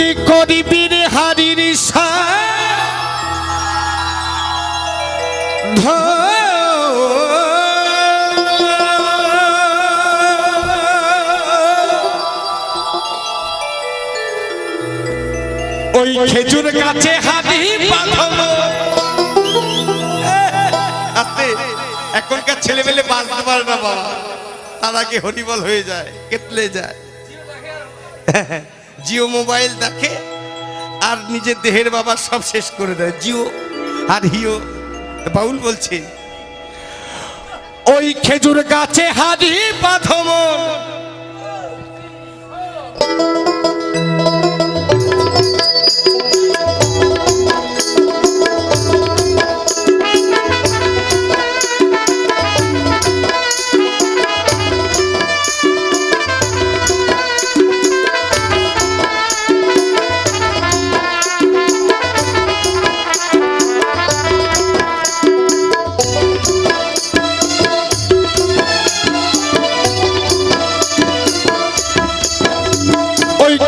কোটি করিবি রে হারির ওই খেজুর গাছে হাতি বাঁধানো। এখনকার ছেলে মেলে বাঁচতে পারে না বাবা। তার আগে হরিবল হয়ে যায় কেতলে যায়। জিও মোবাইল দেখে আর নিজের দেহের বাবা সব শেষ করে দেয়, জিও আর হিও। বাউল বলছে, ওই খেজুর গাছে হাজি বাঁধমো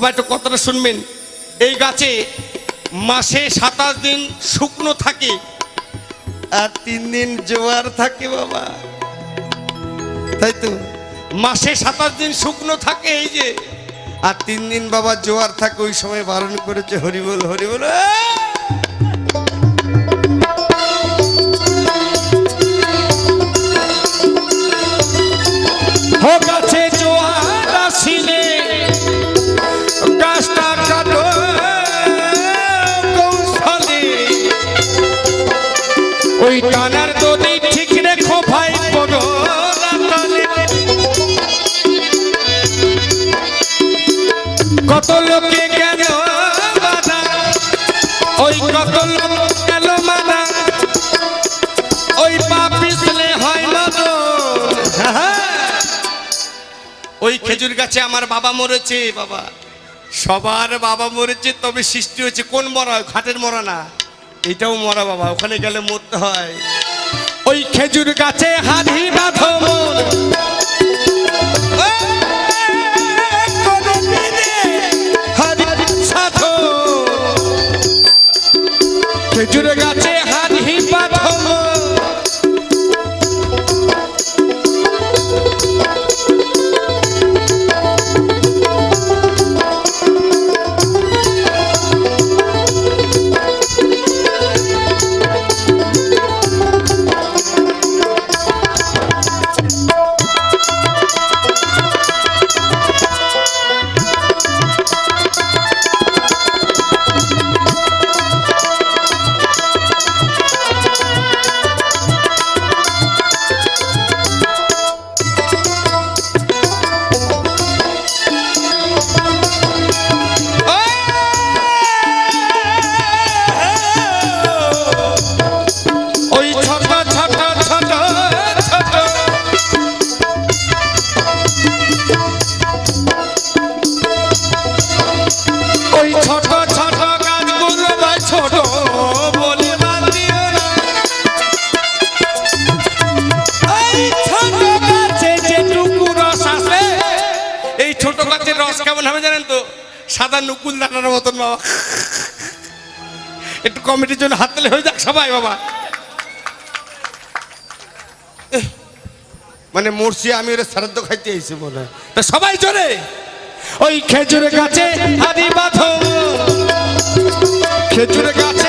বাবা, একটু কথাটা শুনবেন। এই গাছে মাসে সাতাশ দিন শুকনো থাকে। আর তিন দিন জোয়ার থাকে বাবা। তাই তো? মাসে সাতাশ দিন শুকনো থাকে এই যে। আর তিন দিন বাবা জোয়ার থাকে, ওই সময় বারণ করেছে, হরিবল হরিবল ওই খেজুর গাছে আমার বাবা মরেছে, বাবা। সবার বাবা মরেছে, তবে সৃষ্টি হয়েছে। কোন মরা? ঘাটের মরা না। এটাও মরা বাবা, ওখানে গেলে মরতে হয়। ওই খেজুর গাছে হাড়ি বাঁধো মন। কেমন হবে জানেন তো? সাদা নুকুল দানার মতন বাবা। একটু কমিটির জন্য হাত তালে হয়ে যাক সবাই বাবা। মানে মরছি আমি ওরা শ্রাদ্ধ খাইতে এসে তা সবাই জোরে। ওই খেজুর গাছে আদি গাছে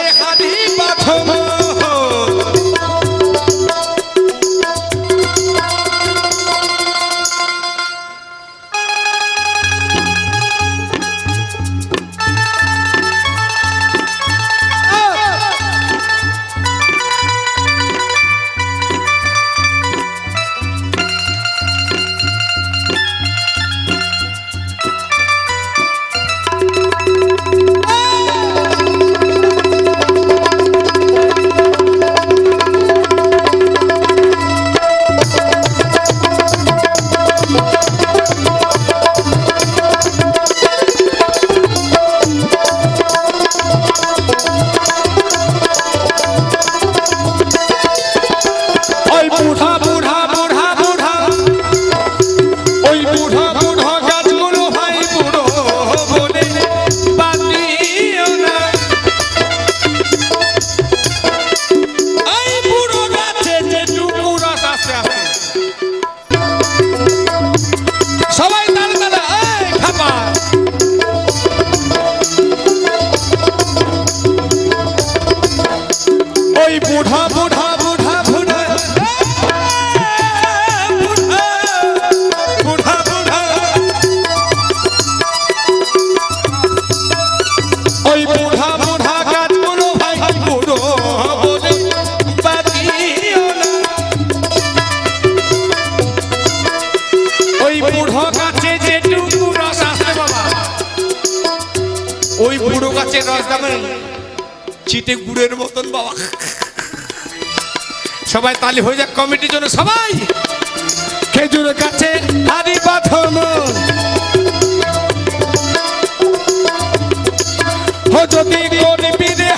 বুড়া বুড়া বুড়া ওই বুড়া বুড়া গাছগুলো ভাই, বুড়ো বলে বাদিও না ওই বুড়ো গাছে যেটুকু বাবা। ওই বুড়ো গাছের রস দামেন চিটে গুড়ের মতন বাবা। সবাই তালি হয়ে যাক কমিটির জন্য, সবাই। খেজুর হারি বাঁধন ও যদি করবি রে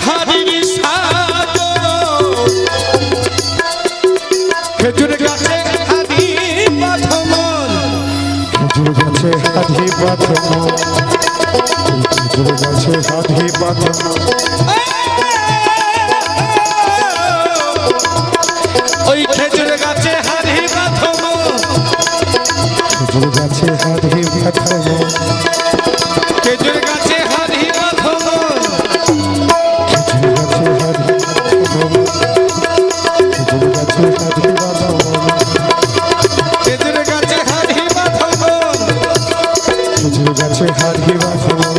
খেজুর গাছে হারি খেজুর গাছে বাঁধানো খেজুর গাছে বাঁধানো খেজুর গাছে খেজুর হারি বাঁধন খেজুর গাছে খেজুর হারি বাঁধন খেজুর গাছে খেজুর বাঁধানো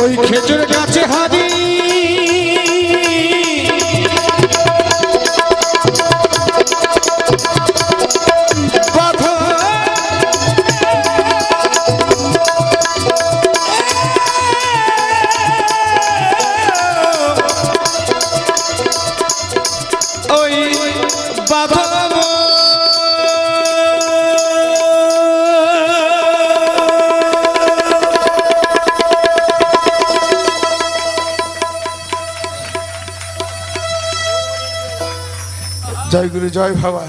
ওই খেজুর গাছে হারি জয় গুরু জয় বাবা